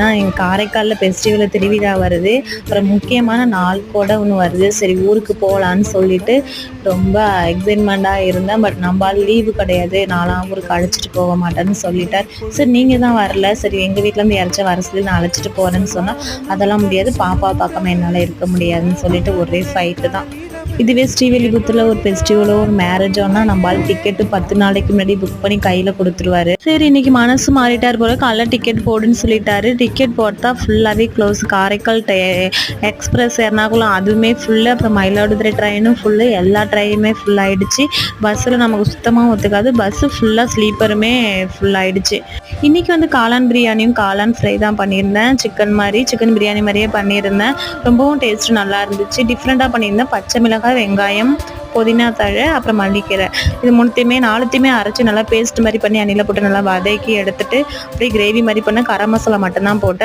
நான் எங்கள் காரைக்காலில் ஃபெஸ்டிவலில் திருவிழா வருது. அப்புறம் முக்கியமான நாள் கூட ஒன்று வருது. சரி ஊருக்கு போகலான்னு சொல்லிட்டு ரொம்ப எக்ஸைட்மெண்ட்டாக இருந்தேன். பட் நம்மளால் லீவு கிடையாது. நாலாம் ஊருக்கு அழைச்சிட்டு போக மாட்டேன்னு சொல்லிட்டார். சரி நீங்கள் தான் வரல. சரி எங்கள் வீட்டிலேருந்து யாராச்சும் வர சொல்லி நான் அழைச்சிட்டு போகிறேன்னு சொன்னால் அதெல்லாம் முடியாது. பாப்பா பார்க்காம என்னால் இருக்க முடியாதுன்னு சொல்லிட்டு ஒரே ஃபைட்டு தான். இதுவே ஸ்ரீவில்லிபுத்தூரில் ஒரு ஃபெஸ்டிவலோ ஒரு மேரேஜோனா நம்மளால் டிக்கெட்டு பத்து நாளைக்கு முன்னாடி புக் பண்ணி கையில் கொடுத்துருவாரு. சரி இன்னைக்கு மனசு மாறிட்டார் போல காலைல டிக்கெட் போடுன்னு சொல்லிட்டாரு. டிக்கெட் போட்டால் ஃபுல்லாகவே க்ளோஸ் காரைக்கால் எக்ஸ்பிரஸ் எர்ணாகுளம் அதுவுமே ஃபுல்லு அப்புறம் மயிலாடுதுறை ட்ரெயினும் ஃபுல்லு எல்லா ட்ரெயினுமே ஃபுல் ஆயிடுச்சு. பஸ்ஸில் நமக்கு சுத்தமாக ஒத்துக்காது. பஸ்ஸு ஃபுல்லாக ஸ்லீப்பருமே ஃபுல் ஆயிடுச்சு. இன்னைக்கு வந்து காளான் பிரியாணியும் காளான் ஃப்ரை தான் பண்ணியிருந்தேன். சிக்கன் மாதிரி சிக்கன் பிரியாணி மாதிரியே பண்ணியிருந்தேன். ரொம்பவும் டேஸ்ட் நல்லா இருந்துச்சு. டிஃப்ரெண்ட்டாக பண்ணியிருந்தேன். பச்சை மிளகாய் வெங்காயம் புதினா தழை அப்புறம் மல்லிக்கீரை இது மூணுத்தையுமே நாலுத்தையுமே அரைச்சி நல்லா பேஸ்ட் மாதிரி பண்ணி அணியில் போட்டு நல்லா வதக்கி எடுத்துட்டு அப்படியே கிரேவி மாதிரி பண்ண கரம் மசாலா மட்டும்தான் போட்டேன்.